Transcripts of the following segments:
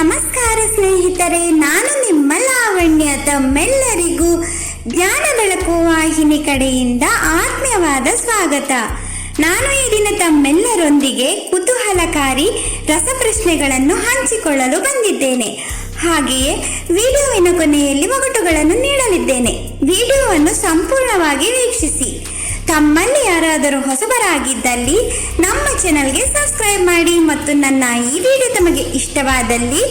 ನಮಸ್ಕಾರ ಸ್ನೇಹಿತರೆ, ನಾನು ನಿಮ್ಮ ಲಾವಣ್ಯ ತಮ್ಮೆಲ್ಲರಿಗೂ ಜ್ಞಾನ ಬೆಳಕು ವಾಹಿನಿ ಕಡೆಯಿಂದ ಆತ್ಮೀಯವಾದ ಸ್ವಾಗತ. ನಾನು ಈ ದಿನ ತಮ್ಮೆಲ್ಲರೊಂದಿಗೆ ಕುತೂಹಲಕಾರಿ ರಸಪ್ರಶ್ನೆಗಳನ್ನು ಹಂಚಿಕೊಳ್ಳಲು ಬಂದಿದ್ದೇನೆ. ಹಾಗೆಯೇ ವಿಡಿಯೋವಿನ ಕೊನೆಯಲ್ಲಿ ಒಗಟುಗಳನ್ನು ನೀಡಲಿದ್ದೇನೆ. ವಿಡಿಯೋವನ್ನು ಸಂಪೂರ್ಣವಾಗಿ ವೀಕ್ಷಿಸಿ. ತಮ್ಮಲ್ಲಿ ಯಾರಾದರೂ ಹೊಸಬರಾಗಿದ್ದಲ್ಲಿ ನಮ್ಮ ಚಾನಲ್ಗೆ ಸಬ್ಸ್ಕ್ರೈಬ್ ಮಾಡಿ ಮತ್ತು ನನ್ನ ಈ ವಿಡಿಯೋ ತಮಗೆ ಇಷ್ಟವಾದಲ್ಲಿ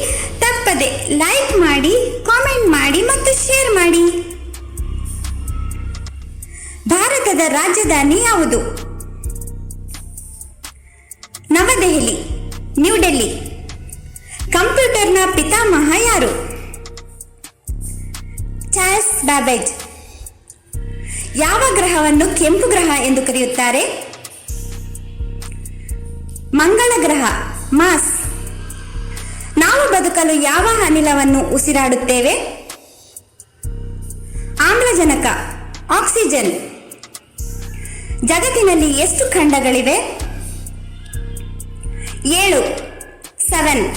ತಪ್ಪದೆ ಲೈಕ್ ಮಾಡಿ, ಕಾಮೆಂಟ್ ಮಾಡಿ ಮತ್ತು ಶೇರ್ ಮಾಡಿ. ಭಾರತದ ರಾಜಧಾನಿ ಯಾವುದು? ನವದೆಹಲಿ, ನ್ಯೂ ಡೆಲ್ಲಿ. ಕಂಪ್ಯೂಟರ್ನ ಪಿತಾಮಹ ಯಾರು? Charles Babbage. ಯಾವ ಗ್ರಹವನ್ನು ಕೆಂಪು ಗ್ರಹ ಎಂದು ಕರೆಯುತ್ತಾರೆ? ಮಂಗಳ ಗ್ರಹ, ಮಾಸ್. ನಾವು ಬದುಕಲು ಯಾವ ಅನಿಲವನ್ನು ಉಸಿರಾಡುತ್ತೇವೆ? ಆಮ್ಲಜನಕ, ಆಕ್ಸಿಜನ್. ಜಗತ್ತಿನಲ್ಲಿ ಎಷ್ಟು ಖಂಡಗಳಿವೆ? ಏಳು, ಸೆವೆನ್.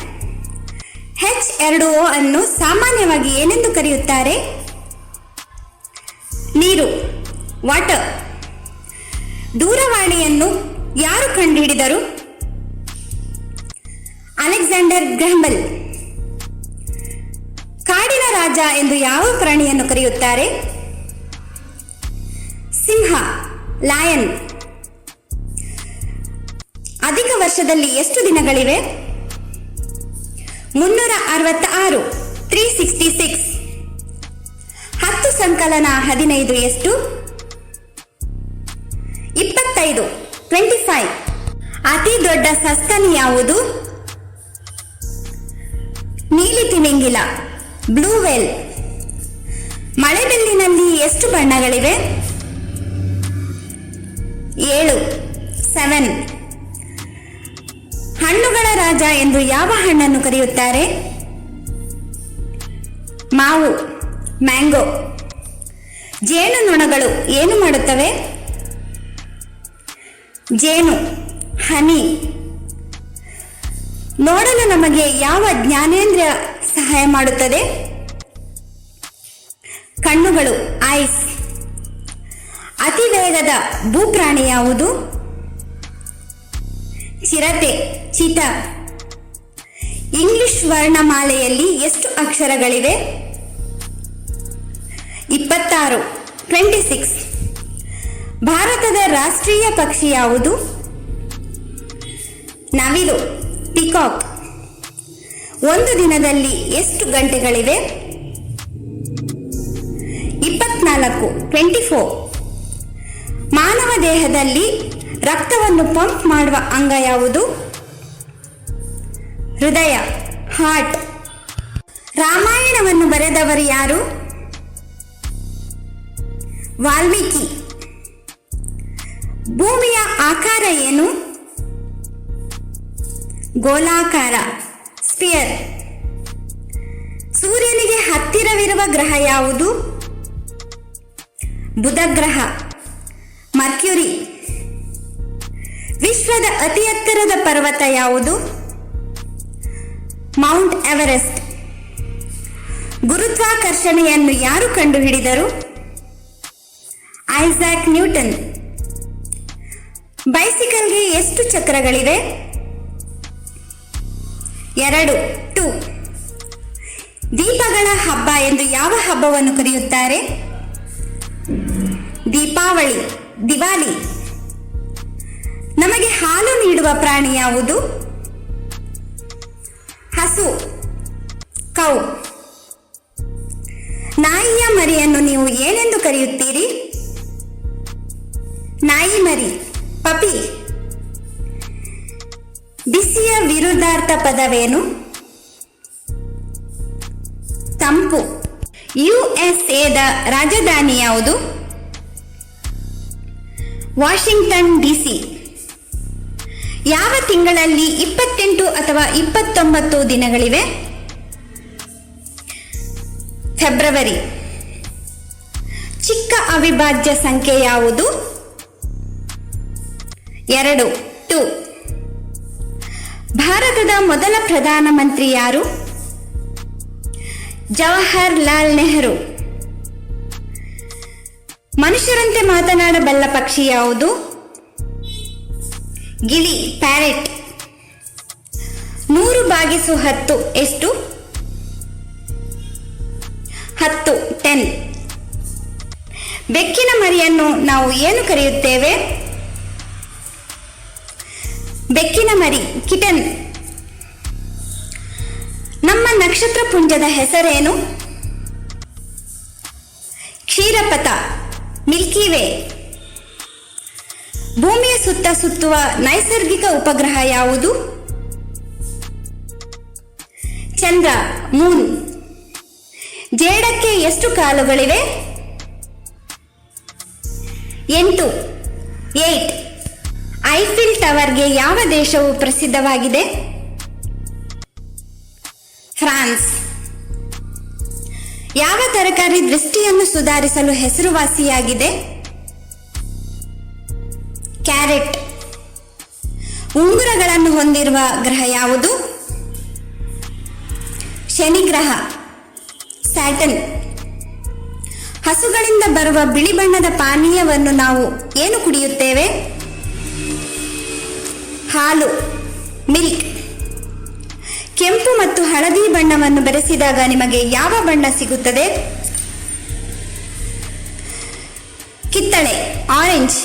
ಹೆಚ್ ಎರಡು ಓ ಅನ್ನು ಸಾಮಾನ್ಯವಾಗಿ ಏನೆಂದು ಕರೆಯುತ್ತಾರೆ? ನೀರು. ವಾಟರ್ ದೂರವಾಣಿಯನ್ನು ಯಾರು ಕಂಡುಹಿಡಿದರು? ಅಲೆಕ್ಸಾಂಡರ್ ಗ್ರಹಂಬಲ್ ಕಾಡಿನ ರಾಜ ಎಂದು ಯಾವ ಪ್ರಾಣಿಯನ್ನು ಕರೆಯುತ್ತಾರೆ? ಸಿಂಹ ಲಾಯನ್ ಅಧಿಕ ವರ್ಷದಲ್ಲಿ ಎಷ್ಟು ದಿನಗಳಿವೆ? ಮುನ್ನೂರ ಅರವತ್ತ ಆರು ತ್ರೀ ಸಿಕ್ಸ್ಟಿ ಸಿಕ್ಸ್ ಹತ್ತು ಸಂಕಲನ ಹದಿನೈದು ಎಷ್ಟು? ಇಪ್ಪತ್ತೈದು ಟ್ವೆಂಟಿ ಫೈವ್ ಅತಿ ದೊಡ್ಡ ಸಸ್ತನಿ ಯಾವುದು? ನೀಲಿ ತಿಮಿಂಗಿಲ ಬ್ಲೂ ವೆಲ್ ಮಳೆಬಿಲ್ಲಿನಲ್ಲಿ ಎಷ್ಟು ಬಣ್ಣಗಳಿವೆ? ಏಳು ಸೆವೆನ್ ಹಣ್ಣುಗಳ ರಾಜ ಎಂದು ಯಾವ ಹಣ್ಣನ್ನು ಕರೆಯುತ್ತಾರೆ? ಮಾವು ಮ್ಯಾಂಗೋ ಜೇನುನೊಣಗಳು ಏನು ಮಾಡುತ್ತವೆ? ಜೇನು, ಹನಿ. ನೋಡಲು ನಮಗೆ ಯಾವ ಜ್ಞಾನೇಂದ್ರ ಸಹಾಯ ಮಾಡುತ್ತದೆ? ಕಣ್ಣುಗಳು, ಐಸ್. ಅತಿ ವೇಗದ ಭೂಪ್ರಾಣಿ ಯಾವುದು? ಚಿರತೆ ಚಿತ ಇಂಗ್ಲಿಷ್ ವರ್ಣಮಾಲೆಯಲ್ಲಿ ಎಷ್ಟು ಅಕ್ಷರಗಳಿವೆ? ಇಪ್ಪತ್ತಾರು, ಟ್ವೆಂಟಿ ಸಿಕ್ಸ್. ಭಾರತದ ರಾಷ್ಟ್ರೀಯ ಪಕ್ಷಿ ಯಾವುದು? ನವಿಲು ಪಿಕಾಕ್. ಒಂದು ದಿನದಲ್ಲಿ ಎಷ್ಟು ಗಂಟೆಗಳಿವೆ? ಇಪ್ಪತ್ನಾಲ್ಕು, ಟ್ವೆಂಟಿ ಫೋರ್. ಮಾನವ ದೇಹದಲ್ಲಿ ರಕ್ತವನ್ನು ಪಂಪ್ ಮಾಡುವ ಅಂಗ ಯಾವುದು? ಹೃದಯ, ಹಾರ್ಟ್. ರಾಮಾಯಣವನ್ನು ಬರೆದವರು ಯಾರು? ವಾಲ್ಮೀಕಿ. ಭೂಮಿಯ ಆಕಾರ ಏನು? ಗೋಲಾಕಾರ ಸ್ಪಿಯರ್ ಸೂರ್ಯನಿಗೆ ಹತ್ತಿರವಿರುವ ಗ್ರಹ ಯಾವುದು? ಬುಧ ಗ್ರಹ ಮರ್ಕ್ಯುರಿ. ವಿಶ್ವದ ಅತಿ ಎತ್ತರದ ಪರ್ವತ ಯಾವುದು? Mount Everest. ಗುರುತ್ವಾಕರ್ಷಣೆಯನ್ನು ಯಾರು ಕಂಡುಹಿಡಿದರು? Isaac Newton. ಬೈಸಿಕಲ್ಗೆ ಎಷ್ಟು ಚಕ್ರಗಳಿವೆ? ಎರಡು ಟು ದೀಪಗಳ ಹಬ್ಬ ಎಂದು ಯಾವ ಹಬ್ಬವನ್ನು ಕರೆಯುತ್ತಾರೆ? ದೀಪಾವಳಿ ದಿವಾಲಿ ನಮಗೆ ಹಾಲು ನೀಡುವ ಪ್ರಾಣಿ ಯಾವುದು? ಹಸು, ಕೌ. ನಾಯಿಯ ಮರಿಯನ್ನು ನೀವು ಏನೆಂದು ಕರೆಯುತ್ತೀರಿ? ನಾಯಿ ಮರಿ. ಪಪಿ, ಬಿಸಿಯ ವಿರುದ್ಧಾರ್ಥ ಪದವೇನು? ತಂಪು, ಯುಎಸ್ಎದ ರಾಜಧಾನಿ ಯಾವುದು? Washington DC. ಯಾವ ತಿಂಗಳಲ್ಲಿ ಇಪ್ಪತ್ತೆಂಟು ಅಥವಾ ಇಪ್ಪತ್ತೊಂಬತ್ತು ದಿನಗಳಿವೆ? ಫೆಬ್ರವರಿ. ಚಿಕ್ಕ ಅವಿಭಾಜ್ಯ ಸಂಖ್ಯೆ ಯಾವುದು? ಎರಡು ಟು ಭಾರತದ ಮೊದಲ ಪ್ರಧಾನಮಂತ್ರಿ ಯಾರು? ಜವಾಹರ್ ಲಾಲ್ ನೆಹರು. ಮನುಷ್ಯರಂತೆ ಮಾತನಾಡಬಲ್ಲ ಪಕ್ಷಿ ಯಾವುದು? ಗಿಳಿ, ಪ್ಯಾರೆಟ್. ನೂರು ಬಾಗಿಸು ಹತ್ತು, ಎಷ್ಟು? ಹತ್ತು ಟೆನ್ ಬೆಕ್ಕಿನ ಮರಿಯನ್ನು ನಾವು ಏನು ಕರೆಯುತ್ತೇವೆ? ಬೆಕ್ಕಿನ ಮರಿ, ಕಿಟನ್. ನಮ್ಮ ನಕ್ಷತ್ರ ಪುಂಜದ ಹೆಸರೇನು? ಕ್ಷೀರಪಥ, ಮಿಲ್ಕಿ ವೇ. ಭೂಮಿಯ ಸುತ್ತ ಸುತ್ತುವ ನೈಸರ್ಗಿಕ ಉಪಗ್ರಹ ಯಾವುದು? ಚಂದ್ರ ಮೂನ್ ಜೇಡಕ್ಕೆ ಎಷ್ಟು ಕಾಲುಗಳಿವೆ? ಎಂಟು ಏಟ್ ಐಫಿಲ್ ಟವರ್ಗೆ ಯಾವ ದೇಶವು ಪ್ರಸಿದ್ಧವಾಗಿದೆ? ಫ್ರಾನ್ಸ್. ಯಾವ ತರಕಾರಿ ದೃಷ್ಟಿಯನ್ನು ಸುಧಾರಿಸಲು ಹೆಸರುವಾಸಿಯಾಗಿದೆ? ಕ್ಯಾರೆಟ್. ಉಂಗುರಗಳನ್ನು ಹೊಂದಿರುವ ಗ್ರಹ ಯಾವುದು? ಶನಿ ಗ್ರಹ ಸ್ಯಾಟನ್ ಹಸುಗಳಿಂದ ಬರುವ ಬಿಳಿ ಬಣ್ಣದ ಪಾನೀಯವನ್ನು ನಾವು ಏನು ಕುಡಿಯುತ್ತೇವೆ? ಹಾಲು, ಮಿಲ್ಕ್. ಕೆಂಪು ಮತ್ತು ಹಳದಿ ಬಣ್ಣವನ್ನು ಬೆರೆಸಿದಾಗ ನಿಮಗೆ ಯಾವ ಬಣ್ಣ ಸಿಗುತ್ತದೆ? ಕಿತ್ತಳೆ ಆರೆಂಜ್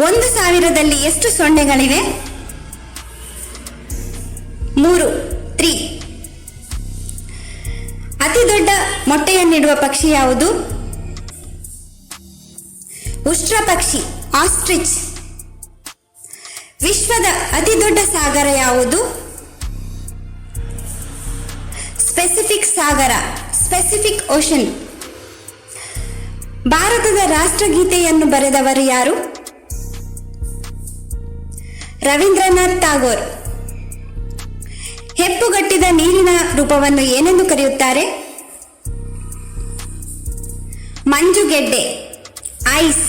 ಒಂದು ಸಾವಿರದಲ್ಲಿ ಎಷ್ಟು ಸೊನ್ನೆಗಳಿವೆ? ಮೂರು, ತ್ರೀ. ಅತಿ ದೊಡ್ಡ ಮೊಟ್ಟೆಯನ್ನಿಡುವ ಪಕ್ಷಿ ಯಾವುದು? ಉಷ್ಟ್ರ ಪಕ್ಷಿ ಆಸ್ಟ್ರಿಚ್. ವಿಶ್ವದ ಅತಿ ದೊಡ್ಡ ಸಾಗರ ಯಾವುದು? ಸ್ಪೆಸಿಫಿಕ್ ಸಾಗರ ಸ್ಪೆಸಿಫಿಕ್ ಓಷನ್ ಭಾರತದ ರಾಷ್ಟ್ರಗೀತೆಯನ್ನು ಬರೆದವರು ಯಾರು? ರವೀಂದ್ರನಾಥ್ ಟಾಗೋರ್. ಹೆಪ್ಪುಗಟ್ಟಿದ ನೀರಿನ ರೂಪವನ್ನು ಏನೆಂದು ಕರೆಯುತ್ತಾರೆ? ಮಂಜುಗೆಡ್ಡೆ, ಐಸ್.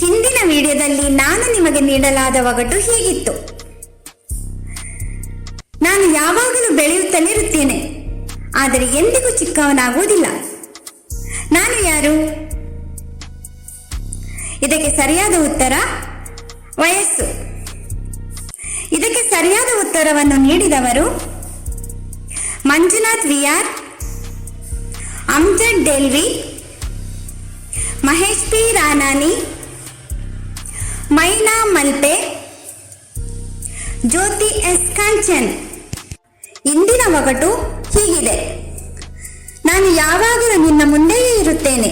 ಹಿಂದಿನ ವಿಡಿಯೋದಲ್ಲಿ ನಾನು ನಿಮಗೆ ನೀಡಲಾದ ಒಗಟು ಹೀಗಿತ್ತು. ನಾನು ಯಾವಾಗಲೂ ಬೆಳೆಯುತ್ತಲಿರುತ್ತೇನೆ ಆದರೆ ಎಂದಿಗೂ ಚಿಕ್ಕವನಾಗುವುದಿಲ್ಲ. ನಾನು ಯಾರು? ಇದಕ್ಕೆ ಸರಿಯಾದ ಉತ್ತರ, ವಯಸ್ಸು. ಇದಕ್ಕೆ ಸರಿಯಾದ ಉತ್ತರವನ್ನು ನೀಡಿದವರು Manjunath V R Amjad Delvi, Mahesh P Ranani Maina Malpe, Jyoti S Kanchan. ಇಂದಿನ ಒಗಟು ಹೀಗಿದೆ. ನಾನು ಯಾವಾಗಲೂ ನಿನ್ನ ಮುಂದೆಯೇ ಇರುತ್ತೇನೆ,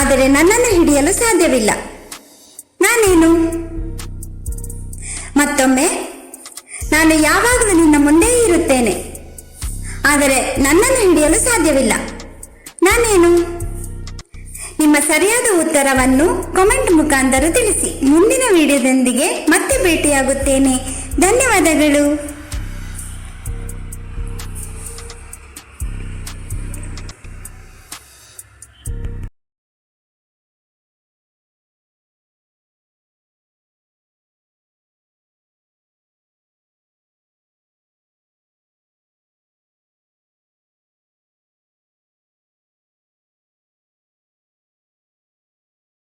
ಆದರೆ ನನ್ನನ್ನು ಹಿಡಿಯಲು ಸಾಧ್ಯವಿಲ್ಲ. ನಾನೇನು? ಮತ್ತೊಮ್ಮೆ, ನಾನು ಯಾವಾಗಲೂ ನಿನ್ನ ಮುಂದೆಯೇ ಇರುತ್ತೇನೆ, ಆದರೆ ನನ್ನನ್ನು ಹಿಡಿಯಲು ಸಾಧ್ಯವಿಲ್ಲ. ನಾನೇನು? ನಿಮ್ಮ ಸರಿಯಾದ ಉತ್ತರವನ್ನು ಕಾಮೆಂಟ್ ಮುಖಾಂತರ ತಿಳಿಸಿ. ಮುಂದಿನ ವಿಡಿಯೋದೊಂದಿಗೆ ಮತ್ತೆ ಭೇಟಿಯಾಗುತ್ತೇನೆ. ಧನ್ಯವಾದಗಳು.